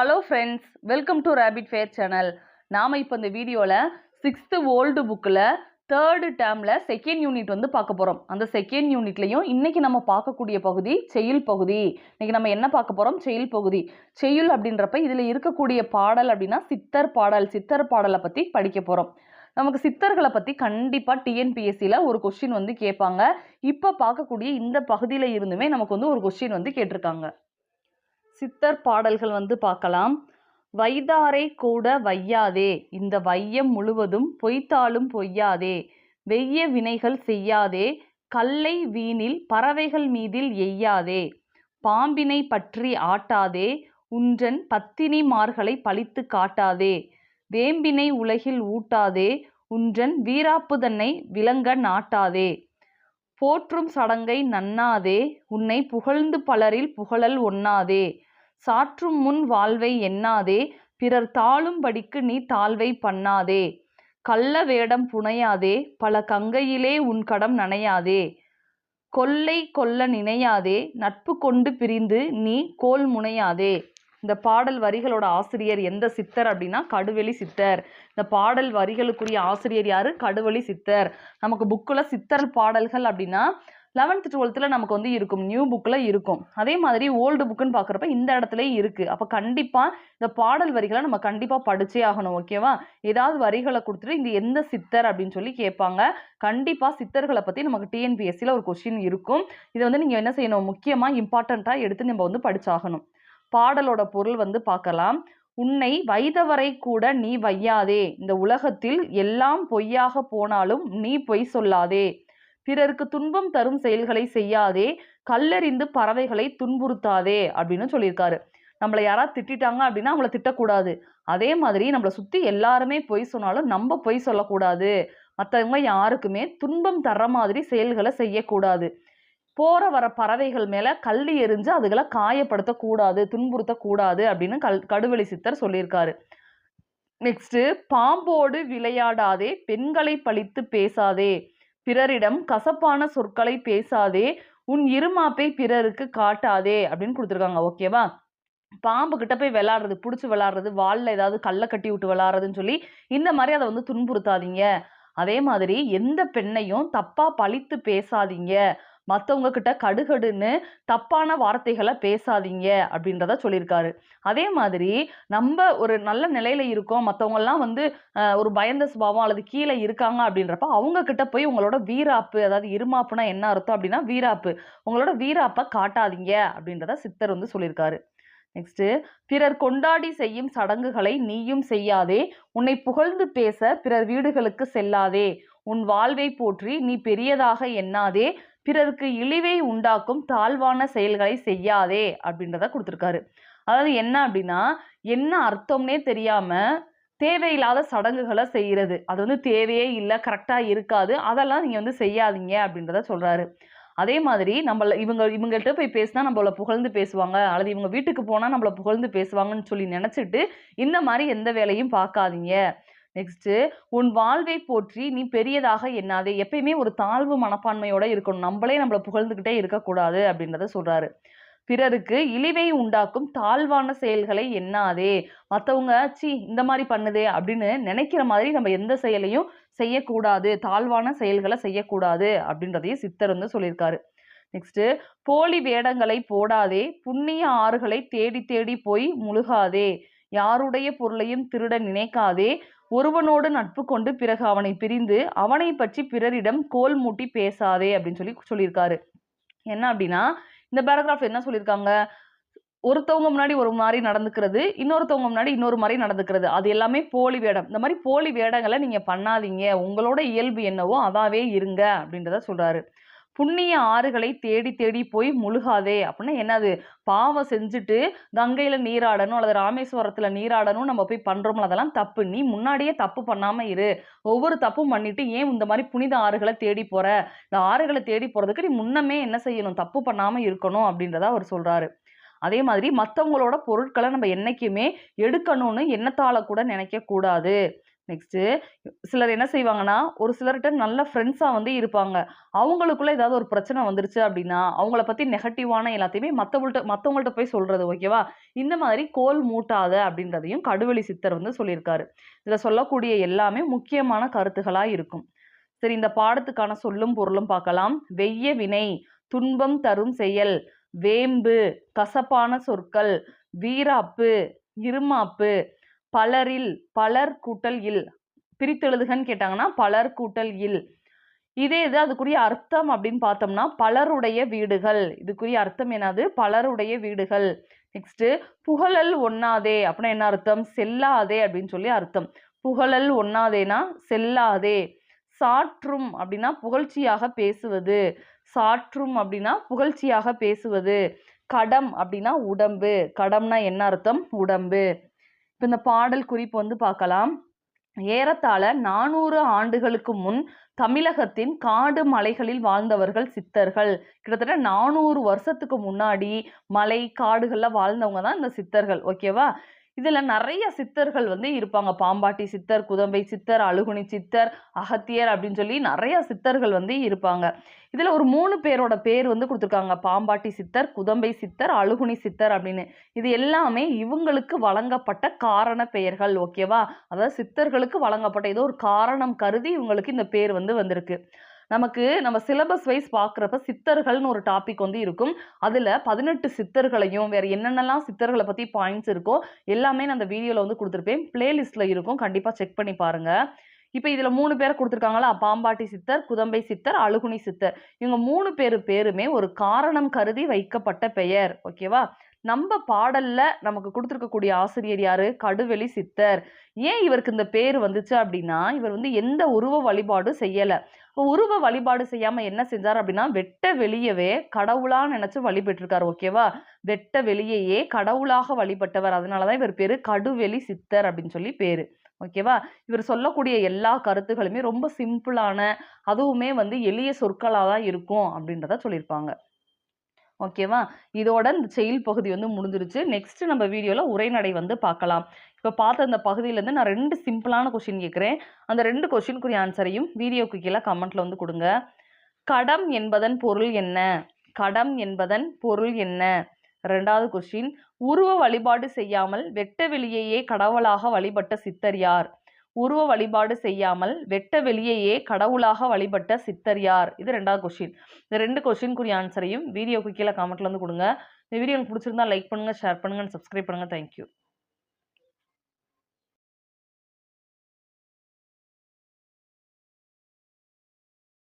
Hello friends welcome to rapid fair channel நாம் இப்போ இந்த வீடியோவில் சிக்ஸ்த்து ஓல்டு புக்கில் தேர்டு டேர்மில் செகண்ட் யூனிட் வந்து பார்க்க போகிறோம் அந்த செகண்ட் யூனிட்லையும் இன்றைக்கி நம்ம பார்க்கக்கூடிய பகுதி செய்யுள் பகுதி. இன்றைக்கி நம்ம என்ன பார்க்க போகிறோம் செயல் பகுதி. செய்யுள் அப்படின்றப்ப இதில் இருக்கக்கூடிய பாடல் அப்படின்னா சித்தர் பாடல். சித்தர் பாடலை பற்றி படிக்க போகிறோம் நமக்கு சித்தர்களை பற்றி கண்டிப்பாக டிஎன்பிஎஸ்சியில் ஒரு கொஸ்டின் வந்து கேட்பாங்க. இப்போ பார்க்கக்கூடிய இந்த பகுதியில் இருந்துமே நமக்கு வந்து ஒரு கொஷின் வந்து கேட்டிருக்காங்க. சித்தர் பாடல்கள் வந்து பார்க்கலாம். வைதாரை கூட வையாதே இந்த வையம் முழுவதும் பொய்த்தாலும் பொய்யாதே வெய்ய வினைகள் செய்யாதே கல்லை வீணில் பறவைகள் மீதில் எய்யாதே பாம்பினை பற்றி ஆட்டாதே உன்றன் பத்தினிமார்களை பழித்து காட்டாதே வேம்பினை உலகில் ஊட்டாதே உன்றன் வீராப்புதனை விளங்க நாட்டாதே போற்றும் சடங்கை நன்னாதே உன்னை புகழ்ந்து பலரில் புகழல் ஒண்ணாதே சாற்றும் முன் வாழ்வை எண்ணாதே பிறர் தாழும்படிக்கு நீ தாழ்வை பண்ணாதே. கள்ள வேடம் புனையாதே பல கங்கையிலே உன் கடம் நனையாதே. கொல்லை கொல்ல நினையாதே நட்பு கொண்டு பிரிந்து நீ கோல் முனையாதே. இந்த பாடல் வரிகளோட ஆசிரியர் எந்த சித்தர் அப்படின்னா கடுவெளி சித்தர். இந்த பாடல் வரிகளுக்குரிய ஆசிரியர் யாரு? கடுவெளி சித்தர். நமக்கு புக்கில் சித்தர் பாடல்கள் அப்படின்னா லெவன்த் டுவெல்த்தில் நமக்கு வந்து இருக்கும் நியூ புக்கில் இருக்கும். அதே மாதிரி ஓல்டு புக்குன்னு பார்க்குறப்ப இந்த இடத்துலையும் இருக்குது அப்போ கண்டிப்பாக இந்த பாடல் வரிகளை நம்ம கண்டிப்பாக படிச்சே ஆகணும் ஓகேவா ஏதாவது வரிகளை கொடுத்துட்டு இந்த எந்த சித்தர் அப்படின்னு சொல்லி கேட்பாங்க. கண்டிப்பாக சித்தர்களை பற்றி நமக்கு டிஎன்பிஎஸ்சியில் ஒரு கொஷின் இருக்கும். இதை வந்து நீங்கள் என்ன செய்யணும்? முக்கியமாக இம்பார்ட்டண்ட்டாக எடுத்து நம்ம வந்து படிச்சாகணும். பாடலோட பொருள் வந்து பார்க்கலாம். உன்னை வைதவரை கூட நீ வையாதே. இந்த உலகத்தில் எல்லாம் பொய்யாக போனாலும் நீ பொய் சொல்லாதே. பிறருக்கு துன்பம் தரும் செயல்களை செய்யாதே கல்லறிந்து பறவைகளை துன்புறுத்தாதே அப்படின்னு சொல்லியிருக்காரு. நம்மளை யாராவது திட்டிட்டாங்க அப்படின்னா அவங்கள திட்டக்கூடாது. அதே மாதிரி நம்மளை சுற்றி எல்லாருமே பொய் சொன்னாலும் நம்ம பொய் சொல்லக்கூடாது. மற்றவங்க யாருக்குமே துன்பம் தர்ற மாதிரி செயல்களை செய்யக்கூடாது. போற வர பறவைகள் மேல கல் எரிஞ்சு அதுகளை காயப்படுத்தக்கூடாது துன்புறுத்தக்கூடாது அப்படின்னு கல் கடுவெளி சித்தர் சொல்லியிருக்காரு. நெக்ஸ்ட் பாம்போடு விளையாடாதே பெண்களை பழித்து பேசாதே. பிறரிடம் கசப்பான சொற்களை பேசாதே உன் இருமாப்பை பிறருக்கு காட்டாதே அப்படின்னு கொடுத்துருக்காங்க ஓகேவா பாம்பு கிட்ட போய் விளாடுறது பிடிச்சி விளாடுறது வாலில் ஏதாவது கல்லை கட்டி விட்டு விளாடுறதுன்னு சொல்லி இந்த மாதிரி அதை வந்து துன்புறுத்தாதீங்க. அதே மாதிரி எந்த பெண்ணையும் தப்பா பழித்து பேசாதீங்க. மற்றவங்க கிட்ட கடுகடுன்னு தப்பான வார்த்தைகளை பேசாதீங்க அப்படின்றத சொல்லியிருக்காரு. அதே மாதிரி நம்ம ஒரு நல்ல நிலையில இருக்கோம். மற்றவங்கெல்லாம் வந்து ஒரு பயந்த சுபாவம் அல்லது கீழே இருக்காங்க அப்படின்றப்ப அவங்க கிட்ட போய் உங்களோட வீராப்பு அதாவது இருமாப்புனா என்ன அர்த்தம் அப்படின்னா வீராப்பு. உங்களோட வீராப்பை காட்டாதீங்க அப்படின்றத சித்தர் வந்து சொல்லியிருக்காரு. நெக்ஸ்ட் பிறர் கொண்டாடி செய்யும் சடங்குகளை நீயும் செய்யாதே. உன்னை புகழ்ந்து பேச பிறர் வீடுகளுக்கு செல்லாதே. உன் வாழ்வை போற்றி நீ பெரியதாக எண்ணாதே. பிறருக்கு இழிவை உண்டாக்கும் தாழ்வான செயல்களை செய்யாதே அப்படின்றத கொடுத்துருக்காரு. அதாவது என்ன அப்படின்னா என்ன அர்த்தம்னே தெரியாம தேவையில்லாத சடங்குகளை செய்கிறது அது வந்து தேவையே இல்லை கரெக்டாக இருக்காது. அதெல்லாம் நீங்கள் வந்து செய்யாதீங்க அப்படின்றத சொல்கிறாரு அதே மாதிரி நம்மள இவங்க இவங்கள்ட்ட போய் பேசினா நம்மளை புகழ்ந்து பேசுவாங்க. அல்லது இவங்க வீட்டுக்கு போனால் நம்மள புகழ்ந்து பேசுவாங்கன்னு சொல்லி நினச்சிட்டு இந்த மாதிரி எந்த வேலையும் பார்க்காதீங்க. நெக்ஸ்ட்டு உன் வாழ்வை போற்றி நீ பெரியதாக எண்ணாதே. எப்பயுமே ஒரு தாழ்வு மனப்பான்மையோட இருக்கணும். நம்மளே நம்மளை புகழ்ந்துக்கிட்டே இருக்கக்கூடாது அப்படின்றத சொல்கிறாரு பிறருக்கு இழிவை உண்டாக்கும் தாழ்வான செயல்களை எண்ணாதே. மற்றவங்க சி இந்த மாதிரி பண்ணுதே அப்படின்னு நினைக்கிற மாதிரி நம்ம எந்த செயலையும் செய்யக்கூடாது. தாழ்வான செயல்களை செய்யக்கூடாது அப்படின்றதையும் சித்தர் வந்து சொல்லியிருக்காரு. நெக்ஸ்ட்டு போலி வேடங்களை போடாதே. புண்ணிய ஆறுகளை தேடி தேடி போய் முழுகாதே. யாருடைய பொருளையும் திருட நினைக்காதே. ஒருவனோடு நட்பு கொண்டு பிறகு அவனை பிரிந்து அவனை பற்றி பிறரிடம் கோல் மூட்டி பேசாதே அப்படின்னு சொல்லி சொல்லியிருக்காரு. என்ன அப்படின்னா இந்த பேராகிராஃப் என்ன சொல்லியிருக்காங்க? ஒருத்தவங்க முன்னாடி ஒரு மாதிரி நடந்துக்கிறது இன்னொருத்தவங்க முன்னாடி இன்னொரு மாதிரி நடந்துக்கிறது. அது எல்லாமே போலி வேடம். இந்த மாதிரி போலி வேடங்களை நீங்க பண்ணாதீங்க. உங்களோட இயல்பு என்னவோ அதாவே இருங்க அப்படின்றத சொல்றாரு. புண்ணிய ஆறுகளை தேடி தேடி போய் முழுகாதே. அப்படின்னா என்னது? பாவம் செஞ்சுட்டு கங்கையில நீராடணும் அல்லது ராமேஸ்வரத்துல நீராடணும் நம்ம போய் பண்றோம்ல அதெல்லாம் தப்பு. நீ முன்னாடியே தப்பு பண்ணாம இரு. ஒவ்வொரு தப்பும் பண்ணிட்டு ஏன் இந்த மாதிரி புனித ஆறுகளை தேடி போற? இந்த ஆறுகளை தேடி போறதுக்கு நீ முன்னமே என்ன செய்யணும்? தப்பு பண்ணாம இருக்கணும் அப்படின்றத அவர் சொல்றாரு. அதே மாதிரி மற்றவங்களோட பொருட்களை நம்ம என்னைக்குமே எடுக்கணும்னு எண்ணத்தால கூட நினைக்க கூடாது நெக்ஸ்ட்டு சிலர் என்ன செய்வாங்கன்னா ஒரு சிலர்கிட்ட நல்ல ஃப்ரெண்ட்ஸாக வந்து இருப்பாங்க. அவங்களுக்குள்ள ஏதாவது ஒரு பிரச்சனை வந்துருச்சு அப்படின்னா அவங்கள பற்றி நெகட்டிவான எல்லாத்தையுமே மற்றவங்கள்ட்ட மற்றவங்கள்ட்ட போய் சொல்கிறது ஓகேவா இந்த மாதிரி கோல் மூட்டாத அப்படின்றதையும் கடுவெளி சித்தர் வந்து சொல்லியிருக்காரு. இதில் சொல்லக்கூடிய எல்லாமே முக்கியமான கருத்துகளாக இருக்கும். சரி இந்த பாடத்துக்கான சொல்லும் பொருளும் பார்க்கலாம். வெய்ய வினை துன்பம் தரும் செயல் வேம்பு கசப்பான சொற்கள் வீராப்பு இருமாப்பு பலரில் பலர் கூட்டல் இல். பிரித்தெழுதுகன்னு கேட்டாங்கன்னா பலர் கூட்டல் இல். இதே இது அதுக்குரிய அர்த்தம் அப்படின்னு பார்த்தோம்னா பலருடைய வீடுகள். இதுக்குரிய அர்த்தம் என்னது? பலருடைய வீடுகள். நெக்ஸ்ட் புகழல் ஒன்னாதே அப்படின்னா என்ன அர்த்தம்? செல்லாதே அப்படின்னு சொல்லி அர்த்தம். புகழல் ஒன்னாதேனா செல்லாதே. சாற்றும் அப்படின்னா புகழ்ச்சியாக பேசுவது. சாற்றும் அப்படின்னா புகழ்ச்சியாக பேசுவது. கடம் அப்படின்னா உடம்பு. கடம்னா என்ன அர்த்தம்? உடம்பு. இப்போ இந்த பாடல் குறிப்பு வந்து பார்க்கலாம். ஏறத்தாழ நானூறு ஆண்டுகளுக்கு முன் தமிழகத்தின் காடு மலைகளில் வாழ்ந்தவர்கள் சித்தர்கள். கிட்டத்தட்ட நானூறு வருஷத்துக்கு முன்னாடி மலை காடுகளில் வாழ்ந்தவங்க தான் இந்த சித்தர்கள். ஓகேவா? இதில் நிறைய சித்தர்கள் வந்து இருப்பாங்க. பாம்பாட்டி சித்தர் குதம்பை சித்தர் அழுகுனி சித்தர் அகத்தியர் அப்படின்னு சொல்லி நிறைய சித்தர்கள் வந்து இருப்பாங்க. இதில் ஒரு மூணு பேரோட பேர் வந்து கொடுத்துருக்காங்க. பாம்பாட்டி சித்தர் குதம்பை சித்தர் அழுகுனி சித்தர் அப்படின்னு. இது எல்லாமே இவங்களுக்கு வழங்கப்பட்ட காரண பெயர்கள் ஓகேவா அதாவது சித்தர்களுக்கு வழங்கப்பட்ட ஏதோ ஒரு காரணம் கருதி இவங்களுக்கு இந்த பேர் வந்து வந்திருக்கு. நமக்கு நம்ம சிலபஸ் வைஸ் பார்க்குறப்ப சித்தர்கள்னு ஒரு டாபிக் வந்து இருக்கும். அதில் பதினெட்டு சித்தர்களையும் வேறு என்னென்னலாம் சித்தர்களை பற்றி பாயிண்ட்ஸ் இருக்கோ எல்லாமே நான் அந்த வீடியோவில் வந்து கொடுத்துருப்பேன். பிளேலிஸ்ட்டில் இருக்கும். கண்டிப்பாக செக் பண்ணி பாருங்கள் இப்போ இதில் மூணு பேர் கொடுத்துருக்காங்களா? பாம்பாட்டி சித்தர் குதம்பை சித்தர் அழுகுனி சித்தர். இவங்க மூணு பேர் பேருமே ஒரு காரணம் கருதி வைக்கப்பட்ட பெயர். ஓகேவா நம்ம பாடல்ல நமக்கு கொடுத்துருக்கக்கூடிய ஆசிரியர் யாரு? கடுவெளி சித்தர். ஏன் இவருக்கு இந்த பேர் வந்துச்சு அப்படின்னா இவர் வந்து எந்த உருவ வழிபாடும் செய்யலை. உருவ வழிபாடு செய்யாம என்ன செஞ்சார் அப்படின்னா வெட்ட வெளியவே கடவுளா நினைச்சு வழிபட்டிருக்காரு ஓகேவா வெட்ட வெளியையே கடவுளாக வழிபட்டவர். அதனாலதான் இவர் பேரு கடுவெளி சித்தர் அப்படின்னு சொல்லி பேரு ஓகேவா இவர் சொல்லக்கூடிய எல்லா கருத்துகளுமே ரொம்ப சிம்பிளான அதுவுமே வந்து எளிய சொற்களாக தான் இருக்கும் அப்படின்றத சொல்லியிருப்பாங்க. ஓகேவா இதோட இந்த செயல் பகுதி வந்து முடிஞ்சிருச்சு. நெக்ஸ்ட் நம்ம வீடியோவில் உரைநடை வந்து பார்க்கலாம். இப்போ பார்த்த இந்த பகுதியிலேருந்து நான் ரெண்டு சிம்பிளான கொஷின் கேட்குறேன். அந்த ரெண்டு கொஷினுக்குரிய ஆன்சரையும் வீடியோக்கு கீழே கமெண்ட்டில் வந்து கொடுங்க. கடம் என்பதன் பொருள் என்ன? கடம் என்பதன் பொருள் என்ன? ரெண்டாவது கொஷின் உருவ வழிபாடு செய்யாமல் வெட்ட வெளியையே கடவுளாக வழிபட்ட சித்தர் யார்? உருவ வழிபாடு செய்யாமல் வெட்ட வெளியேயே கடவுளாக வழிபட்ட சித்தர் யார்? இது ரெண்டாவது கொஸ்டின் இந்த ரெண்டு கொஸ்டினுக்குரிய ஆன்சரையும் வீடியோக்கு கீழே கமெண்ட்ல வந்து கொடுங்க. இந்த வீடியோ உங்களுக்கு பிடிச்சிருந்தா லைக் பண்ணுங்க ஷேர் பண்ணுங்க சப்ஸ்கிரைப் பண்ணுங்க. தேங்க்யூ